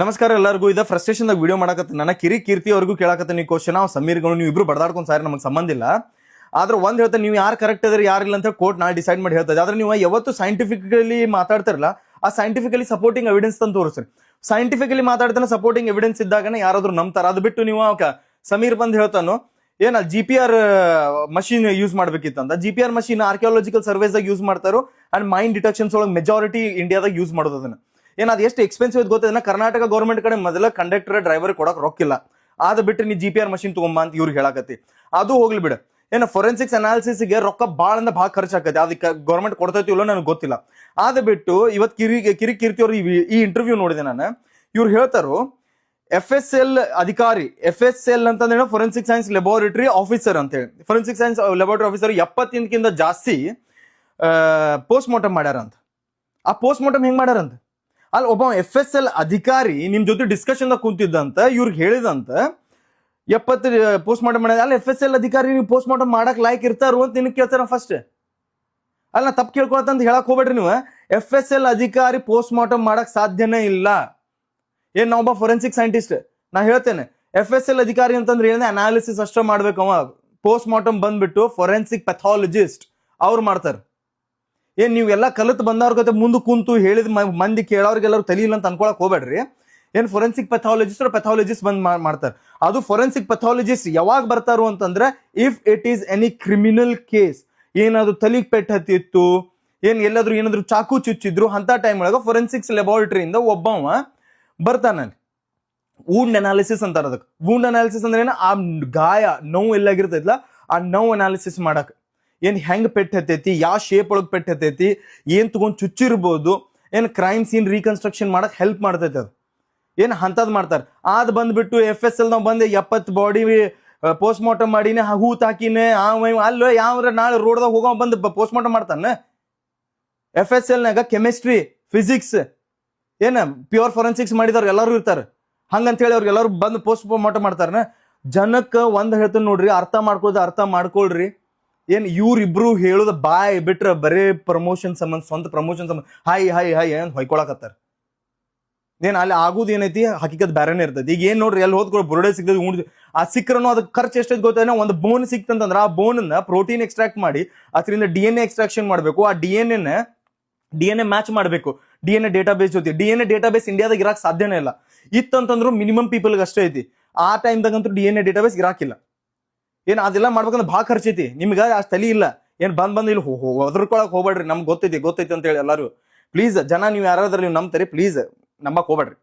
ನಮಸ್ಕಾರ ಎಲ್ಲರಿಗೂ. ಇದ ಫ್ರಸ್ಟ್ರೇಷನ್ ವಿಡಿಯೋ ಮಾಡಕತ್ತ ನನ್ನ ಕಿರಿ ಕೀರ್ತಿ ಅವ್ರಿಗೂ ಕೇಳಕತ್ತ ನೀವು ಕ್ವಶನ್ ನಾವು ಸಮೀರ್ಗಳು ನೀವು ಇಬ್ರು ಬಡದಾಡ್ಕೊಂಡು ಸಾರಿ ನಮಗೆ ಸಂಬಂಧ ಇಲ್ಲ. ಆದ್ರೆ ಒಂದ್ ಹೇಳ್ತಾರೆ ನೀವು ಯಾರು ಕರೆಕ್ಟ್ ಇದ್ರೆ ಯಾರಿಲ್ಲ ಅಂತ ಕೋರ್ಟ್ ನಾ ಡಿಸೈಡ್ ಮಾಡಿ ಹೇಳ್ತದೆ. ಆದ್ರೆ ನೀವು ಯಾವತ್ತು ಸೈಂಟಿಫಿಕಲಿ ಮಾತಾಡ್ತಾರಲ್ಲ, ಆ ಸೈಂಟಿಫಿಕಲಿ ಸಪೋರ್ಟಿಂಗ್ ಎವಿಡೆನ್ಸ್ ತಂದು ತೋರಿಸ್ರಿ. ಸೈಂಟಿಫಿಕಲಿ ಮಾತಾಡ್ತಾನೆ ಸಪೋರ್ಟಿಂಗ್ ಎವಿಡೆನ್ಸ್ ಇದ್ದಾಗನೇ ಯಾರಾದ್ರೂ ನಂಬ್ತಾರ? ಅದು ಬಿಟ್ಟು ನೀವು ಸಮೀರ್ ಬಂದು ಹೇಳ್ತಾನು, ಏನ G P R machine use ಮಾಡ್ಬೇಕಿತ್ತಂತ G P R machine archaeological ಸರ್ವೇಸ್ದಾಗ use ಮಾಡ್ತಾರೋ ಅಂಡ್ ಮೈಂಡ್ ಡಿಟೆಕ್ಷನ್ಸ್ ಒಳಗೆ ಮೆಜಾರಿಟಿ ಇಂಡಿಯಾದಾಗ ಯೂಸ್ ಮಾಡೋದು ಅದನ್ನ. ಏನ್ ಅದು ಎಷ್ಟು ಎಕ್ಸ್ಪೆನ್ಸಿವ್ ಗೊತ್ತಿದೆ ಕರ್ನಾಟಕ ಗೌರ್ಮೆಂಟ್ ಕಡೆ ಮೊದಲ ಕಂಡಕ್ಟರ್ ಡ್ರೈವರ್ ಕೊಡಕ್ ರೊಕ್ಕಿಲ್ಲ ಅದ್ ಬಿಟ್ಟು ನೀ ಜಿ ಪಿ ಆರ್ ಮಷಿನ್ ತಗೊಂಬ ಅಂತ ಇವ್ರು ಹೇಳಕತ್ತಿ. ಅದು ಹೋಗ್ಲಿ ಬಿಡು. ಏನ ಫೊರೆನ್ಸಿಕ್ಸ್ ಅನಾಲಿಸಿಸ್ಗೆ ರೊಕ್ಕ ಭಾಳ ಅಂದ್ರೆ ಭಾಳ ಖರ್ಚಾಕತ್ತೆ. ಅದಕ್ಕೆ ಗೌರ್ಮೆಂಟ್ ಕೊಡ್ತೈತಿ ಇಲ್ಲೋ ನನಗೆ ಗೊತ್ತಿಲ್ಲ. ಅದ ಬಿಟ್ಟು ಇವತ್ತು ಕಿರಿ ಕಿರಿ ಕೀರ್ತಿ ಅವ್ರು ಈ- ಇಂಟರ್ವ್ಯೂ ನೋಡಿದೆ ನಾನು. ಇವ್ರು ಹೇಳ್ತಾರೋ ಎಫ್ ಎಸ್ ಎಲ್ ಅಧಿಕಾರಿ ಎಫ್ ಎಸ್ ಎಲ್ ಅಂತಂದ್ರೆ ಫೊರೆನ್ಸಿಕ್ ಸೈನ್ಸ್ ಲೆಬೋರೇಟರಿ ಆಫೀಸರ್ ಅಂತ ಹೇಳಿ ಫೊರೆನ್ಸಿಕ್ ಸೈನ್ಸ್ ಲೆಬೋರೇಟರಿ ಆಫೀಸರ್ ಎಪ್ಪತ್ತಿಂದಕ್ಕಿಂತ ಜಾಸ್ತಿ ಪೋಸ್ಟ್ ಮಾರ್ಟಮ್ ಮಾಡ್ಯಾರ ಅಂತ ಆ ಪೋಸ್ಟ್ ಮಾರ್ಟಮ್ ಹೆಂಗ್ ಮಾಡ್ಯಾರಂತ? ಅಲ್ಲಿ ಒಬ್ಬ ಎಫ್ ಎಸ್ ಎಲ್ ಅಧಿಕಾರಿ ನಿಮ್ ಜೊತೆ ಡಿಸ್ಕಷನ್ ಕುಂತಿದ್ದಂತ, ಇವ್ರಿಗೆ ಹೇಳಿದಂತ, ಎಪ್ಪತ್ತು ಪೋಸ್ಟ್ ಮಾರ್ಟಮ್ ಮಾಡಿದ, ಅಲ್ಲಿ ಎಫ್ ಎಸ್ ಎಲ್ ಅಧಿಕಾರಿ ನೀವು ಪೋಸ್ಟ್ ಮಾರ್ಟಮ್ ಮಾಡಕ್ ಲಾಯ್ಕ್ ಇರ್ತಾರು ಅಂತ ನಿನಗೆ ಕೇಳ್ತಾರ ಫಸ್ಟ್ ಅಲ್ಲ, ನಾ ತಪ್ಪು ಕೇಳ್ಕೊಳತ್ತಂತ ಹೇಳಕ್ ಹೋಗ್ಬೇಡ್ರಿ ನೀವು. ಎಫ್ ಎಸ್ ಎಲ್ ಅಧಿಕಾರಿ ಪೋಸ್ಟ್ ಮಾರ್ಟಮ್ ಮಾಡಕ್ ಸಾಧ್ಯನೇ ಇಲ್ಲ. ಏನ್ ಒಬ್ಬ ಫೊರೆನ್ಸಿಕ್ ಸೈಂಟಿಸ್ಟ್ ನಾ ಹೇಳ್ತೇನೆ ಎಫ್ ಎಸ್ ಎಲ್ ಅಧಿಕಾರಿ ಅಂತಂದ್ರೆ ಏನಂದ್ರೆ ಅನಾಲಿಸಿಸ್ ಅಷ್ಟೇ ಮಾಡ್ಬೇಕು ಅವ ಪೋಸ್ಟ್ ಮಾರ್ಟಮ್ ಬಂದ್ಬಿಟ್ಟು ಫೊರೆನ್ಸಿಕ್ ಪೆಥಾಲಜಿಸ್ಟ್ ಅವ್ರು ಮಾಡ್ತಾರೆ. ಏನ್ ನೀವು ಎಲ್ಲ ಕಲಿತು ಬಂದವ್ರ ಜೊತೆ ಮುಂದೆ ಕುಂತು ಹೇಳಿದ ಮಂದಿ ಕೇಳೋರಿಗೆಲ್ಲರೂ ತಲಿ ಇಲ್ಲ ಅಂತ ಅನ್ಕೊಳಕ್ ಹೋಗ್ಬೇಡ್ರಿ. ಏನ್ ಫೊರೆನ್ಸಿಕ್ ಪೆಥಾಲಜಿಸ್ಟ್ ಪೆಥಾಲಜಿಸ್ಟ್ ಬಂದ್ ಮಾಡ್ತಾರೆ. ಅದು ಫೊರೆನ್ಸಿಕ್ ಪೆಥಾಲಜಿಸ್ಟ್ ಯಾವಾಗ ಬರ್ತಾರು ಅಂತಂದ್ರೆ if it is any criminal case ಏನಾದ್ರು ತಲಿಗ್ ಪೆಟ್ಟು ಹತ್ತಿತ್ತು ಏನ್ ಎಲ್ಲಾದ್ರೂ ಏನಾದ್ರು ಚಾಕು ಚುಚ್ಚಿದ್ರು ಅಂತ ಟೈಮ್ ಒಳಗ ಫೊರೆನ್ಸಿಕ್ಸ್ ಇಂದ ಒಬ್ಬವ ಬರ್ತಾನೆ ವೂಂಡ್ ಅನಾಲಿಸಿಸ್ ಅಂತಾರ ಅದಕ್ಕೆ ವೂಂಡ್ ಅನಾಲಿಸಿಸ್ ಅಂದ್ರೆ ಆ ಗಾಯ, ನೋವು ಎಲ್ಲಾಗಿರ್ತೈತಲ್ಲ ಆ ನೋವು ಅನಾಲಿಸಿಸ್ ಮಾಡಕ್. ಏನ್ ಹೆಂಗ್ ಪೆಟ್ಟು ಹತ್ತೈತಿ ಯಾವ ಶೇಪ್ ಒಳಗೆ ಪೆಟ್ಟು ಹತ್ತೈತಿ, ಏನ್ ತಗೊಂಡ್ ಚುಚ್ಚಿರ್ಬೋದು, ಏನ್ ಕ್ರೈಮ್ ಸೀನ್ ರೀಕನ್ಸ್ಟ್ರಕ್ಷನ್ ಮಾಡಕ್ಕೆ ಹೆಲ್ಪ್ ಮಾಡ್ತೈತೆ ಅದು. ಏನ್ ಅಂಥದ್ದು ಮಾಡ್ತಾರೆ. ಅದು ಬಂದ್ಬಿಟ್ಟು ಎಫ್ ಎಸ್ ಎಲ್ ನಾವ್ ಬಂದು ಎಪ್ಪತ್ ಬಾಡಿ ಪೋಸ್ಟ್ ಮಾರ್ಟಮ್ ಮಾಡಿನೇ ಹಾಕಿನೇ, ಆ ಇವ ಅಲ್ಲೋ ಯಾವ ನಾಳೆ ರೋಡ್ದಾಗ ಹೋಗೋ ಬಂದು ಪೋಸ್ಟ್ ಮಾರ್ಟಮ್ ಮಾಡ್ತಾನೆ? ಎಫ್ ಎಸ್ ಎಲ್ನಾಗ ಕೆಮಿಸ್ಟ್ರಿ ಫಿಸಿಕ್ಸ್ ಏನು ಪ್ಯೂರ್ ಫೊರೆನ್ಸಿಕ್ಸ್ ಮಾಡಿದವ್ರು ಎಲ್ಲರೂ ಇರ್ತಾರೆ. ಹಂಗಂತ ಹೇಳಿ ಅವ್ರಿಗೆ ಎಲ್ಲರೂ ಬಂದು ಪೋಸ್ಟ್ ಮಾರ್ಟಮ್ ಮಾಡ್ತಾರನ. ಜನಕ್ಕೆ ಒಂದು ಹೇಳ್ತೀನಿ ನೋಡ್ರಿ, ಅರ್ಥ ಮಾಡ್ಕೊಳ್ದು ಅರ್ಥ ಮಾಡ್ಕೊಳ್ರಿ. ಏನ್ ಇವ್ರಿಬ್ರು ಹೇಳೋದು ಬಾಯ್ ಬಿಟ್ರೆ ಬರೇ ಪ್ರಮೋಷನ್ ಸಂಬಂಧ, ಸ್ವಂತ ಪ್ರಮೋಷನ್ ಸಂಬಂಧ. ಹಾಯ್ ಹಾಯ್ ಹಾಯ್ ಏನ್ ಹೊಯ್ಕೊಳಕತ್ತಾರ? ಏನ್ ಅಲ್ಲಿ ಆಗುದು ಏನೈತಿ? ಹಕಿಕತ್ ಬ್ಯಾರೇನೆ ಇರ್ತೈತಿ. ಈಗ ಏನ್ ನೋಡ್ರಿ ಎಲ್ಲಿ ಹೋದ್ಕೊಳ ಬುರುಡೆ ಸಿಗ್ತದೆ ಉಂಡ್ ಆ ಸಿಕ್ರನು ಅದಕ್ಕೆ ಖರ್ಚು ಎಷ್ಟೈತೆ ಗೊತ್ತೇನೋ ಒಂದು ಬೋನ್ ಸಿಕ್ತಂತಂದ್ರ ಆ ಬೋನ್ ಪ್ರೋಟೀನ್ ಎಕ್ಸ್ಟ್ರಾಕ್ಟ್ ಮಾಡಿ, ಅದರಿಂದ ಡಿ ಎನ್ ಎ ಎಕ್ಸ್ಟ್ರಾಕ್ಷನ್ ಮಾಡಬೇಕು. ಆ D N N D N A match ಮಾಡಬೇಕು. ಡಿ ಎನ್ ಎ ಡೇಟಾಬೇಸ್ ಜೊತೆ. ಡಿ ಎನ್ ಎ ಡೇಟಾಬೇಸ್ ಇಂಡಿಯಾದಾಗ ಇರಾಕ್ ಸಾಧ್ಯನೇ ಇಲ್ಲ. ಇತ್ತಂತಂದ್ರೂ ಮಿನಿಮಮ್ ಪೀಪಲ್ಗೆ ಅಷ್ಟೇ ಐತಿ. ಆ ಟೈಮ್ದಾಗಂತೂ ಡಿ ಎನ್ ಎ ಡೇಟಾಬೇಸ್ ಇರಾಕಿಲ್ಲ. ಏನ್ ಅದೆಲ್ಲ ಮಾಡ್ಬೇಕಂದ್ರೆ ಭಾಳ ಖರ್ಚೈತಿ. ನಿಮ್ಗೆ ಆ ತಲಿ ಇಲ್ಲ. ಏನ್ ಬಂದ್ ಬಂದ್ ಇಲ್ಲಿ ಒದರ್ಕೊಳಕ್ ಹೋಗ್ಬೇಡ್ರಿ. ನಮ್ಗೆ ಗೊತ್ತೈತಿ ಗೊತ್ತೈತಿ ಅಂತ ಹೇಳಿ ಎಲ್ಲಾರು. ಪ್ಲೀಸ್ ಜನ ನೀವು ಯಾರಾದ್ರೂ ನೀವು ನಂಬ್ತಾರೆ ಪ್ಲೀಸ್ ನಂಬಕ್ ಹೋಗ್ಬೇಡ್ರಿ.